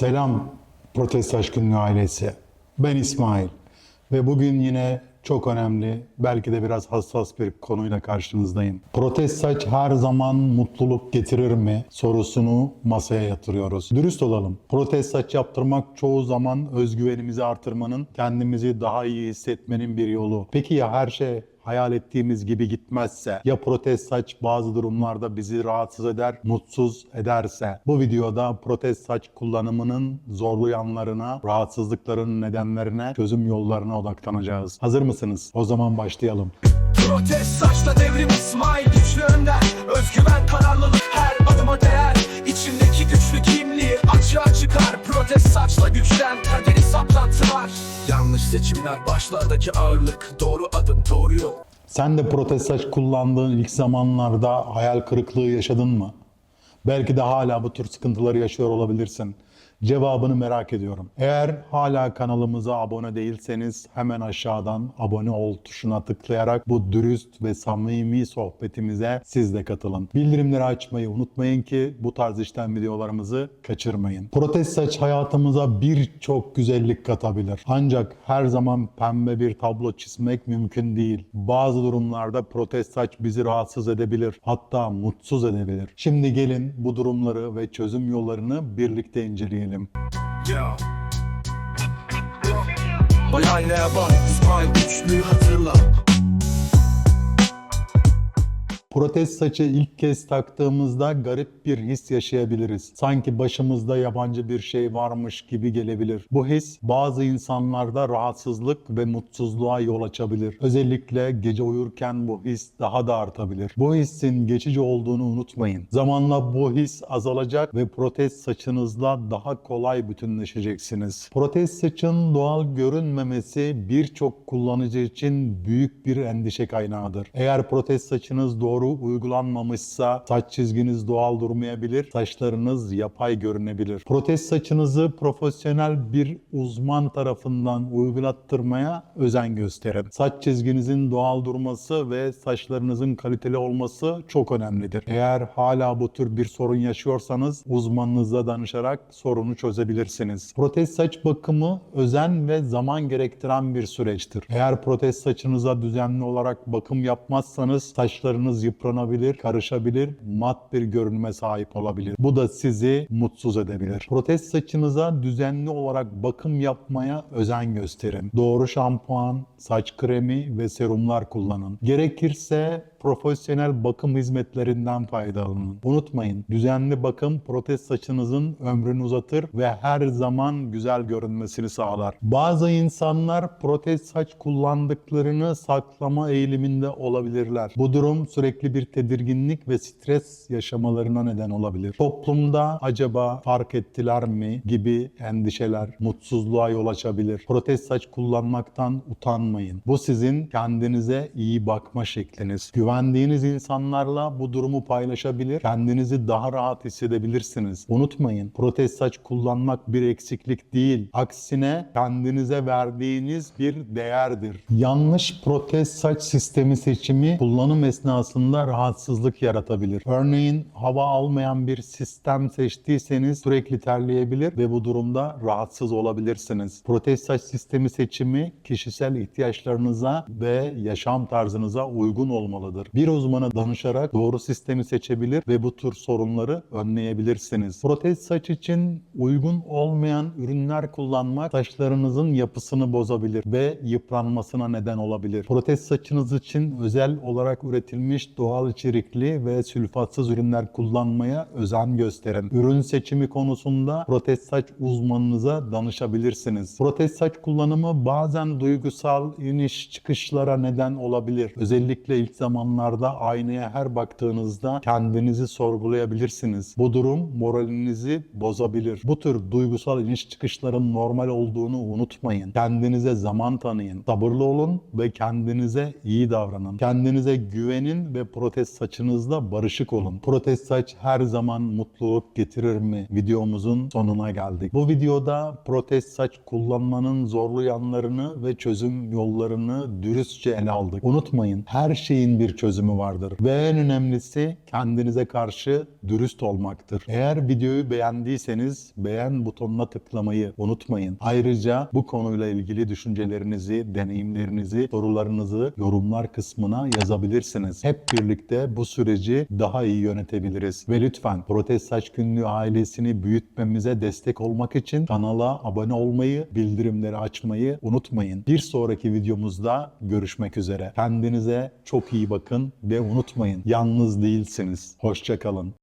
Selam Protest Aşk Günlüğü ailesi. Ben İsmail ve bugün yine çok önemli, belki de biraz hassas bir konuyla karşınızdayım. Protest saç her zaman mutluluk getirir mi sorusunu masaya yatırıyoruz. Dürüst olalım. Protest saç yaptırmak çoğu zaman özgüvenimizi artırmanın, kendimizi daha iyi hissetmenin bir yolu. Peki ya her şey hayal ettiğimiz gibi gitmezse ya protest saç bazı durumlarda bizi rahatsız eder, mutsuz ederse bu videoda protest saç kullanımının zorlu yanlarına, rahatsızlıkların nedenlerine, çözüm yollarına odaklanacağız. Hazır mısınız? O zaman başlayalım. Protest saçla devrim İsmail güçlü önder Özgüven kararlılık her adıma değer İçindeki güçlü kimliği açığa çıkar Protest saçla güçlen perdeni saplantılar Yanlış seçimler başlardaki ağırlık Doğru adım Sen de protest saç kullandığın ilk zamanlarda hayal kırıklığı yaşadın mı? Belki de hala bu tür sıkıntıları yaşıyor olabilirsin. Cevabını merak ediyorum. Eğer hala kanalımıza abone değilseniz hemen aşağıdan abone ol tuşuna tıklayarak bu dürüst ve samimi sohbetimize siz de katılın. Bildirimleri açmayı unutmayın ki bu tarz işten videolarımızı kaçırmayın. Protest saç hayatımıza birçok güzellik katabilir. Ancak her zaman pembe bir tablo çizmek mümkün değil. Bazı durumlarda protest saç bizi rahatsız edebilir. Hatta mutsuz edebilir. Şimdi gelin bu durumları ve çözüm yollarını birlikte inceleyelim. Yo. Vay aynaya bak İsmail güçlüyü hatırla Protez saçı ilk kez taktığımızda garip bir his yaşayabiliriz. Sanki başımızda yabancı bir şey varmış gibi gelebilir. Bu his bazı insanlarda rahatsızlık ve mutsuzluğa yol açabilir. Özellikle gece uyurken bu his daha da artabilir. Bu hissin geçici olduğunu unutmayın. Zamanla bu his azalacak ve protez saçınızla daha kolay bütünleşeceksiniz. Protez saçın doğal görünmemesi birçok kullanıcı için büyük bir endişe kaynağıdır. Eğer protez saçınız doğru uygulanmamışsa saç çizginiz doğal durmayabilir, saçlarınız yapay görünebilir. Protez saçınızı profesyonel bir uzman tarafından uygulattırmaya özen gösterin. Saç çizginizin doğal durması ve saçlarınızın kaliteli olması çok önemlidir. Eğer hala bu tür bir sorun yaşıyorsanız uzmanınıza danışarak sorunu çözebilirsiniz. Protez saç bakımı özen ve zaman gerektiren bir süreçtir. Eğer protez saçınıza düzenli olarak bakım yapmazsanız saçlarınız yıpranabilir, karışabilir, mat bir görünüme sahip olabilir. Bu da sizi mutsuz edebilir. Protez saçınıza düzenli olarak bakım yapmaya özen gösterin. Doğru şampuan, saç kremi ve serumlar kullanın. Gerekirse profesyonel bakım hizmetlerinden faydalanın. Unutmayın, düzenli bakım protez saçınızın ömrünü uzatır ve her zaman güzel görünmesini sağlar. Bazı insanlar protez saç kullandıklarını saklama eğiliminde olabilirler. Bu durum sürekli bir tedirginlik ve stres yaşamalarına neden olabilir. Toplumda acaba fark ettiler mi gibi endişeler mutsuzluğa yol açabilir. Protez saç kullanmaktan utanmayın. Bu sizin kendinize iyi bakma şekliniz. Güvendiğiniz insanlarla bu durumu paylaşabilir, kendinizi daha rahat hissedebilirsiniz. Unutmayın, protez saç kullanmak bir eksiklik değil. Aksine kendinize verdiğiniz bir değerdir. Yanlış protez saç sistemi seçimi kullanım esnasında rahatsızlık yaratabilir. Örneğin hava almayan bir sistem seçtiyseniz sürekli terleyebilir ve bu durumda rahatsız olabilirsiniz. Protez saç sistemi seçimi kişisel ihtiyaçlarınıza ve yaşam tarzınıza uygun olmalıdır. Bir uzmana danışarak doğru sistemi seçebilir ve bu tür sorunları önleyebilirsiniz. Protez saç için uygun olmayan ürünler kullanmak saçlarınızın yapısını bozabilir ve yıpranmasına neden olabilir. Protez saçınız için özel olarak üretilmiş doğal içerikli ve sülfatsız ürünler kullanmaya özen gösterin. Ürün seçimi konusunda protez saç uzmanınıza danışabilirsiniz. Protez saç kullanımı bazen duygusal iniş çıkışlara neden olabilir. Özellikle ilk zamanlarda aynaya her baktığınızda kendinizi sorgulayabilirsiniz. Bu durum moralinizi bozabilir. Bu tür duygusal iniş çıkışların normal olduğunu unutmayın. Kendinize zaman tanıyın. Sabırlı olun ve kendinize iyi davranın. Kendinize güvenin ve protez saçınızla barışık olun. Protez saç her zaman mutluluk getirir mi? Videomuzun sonuna geldik. Bu videoda protez saç kullanmanın zorlu yanlarını ve çözüm yollarını dürüstçe ele aldık. Unutmayın her şeyin bir çözümü vardır. Ve en önemlisi kendinize karşı dürüst olmaktır. Eğer videoyu beğendiyseniz beğen butonuna tıklamayı unutmayın. Ayrıca bu konuyla ilgili düşüncelerinizi, deneyimlerinizi, sorularınızı yorumlar kısmına yazabilirsiniz. Hep birlikte bu süreci daha iyi yönetebiliriz. Ve lütfen Protest Saç Günlüğü ailesini büyütmemize destek olmak için kanala abone olmayı, bildirimleri açmayı unutmayın. Bir sonraki videomuzda görüşmek üzere. Kendinize çok iyi bakın ve unutmayın yalnız değilsiniz. Hoşçakalın.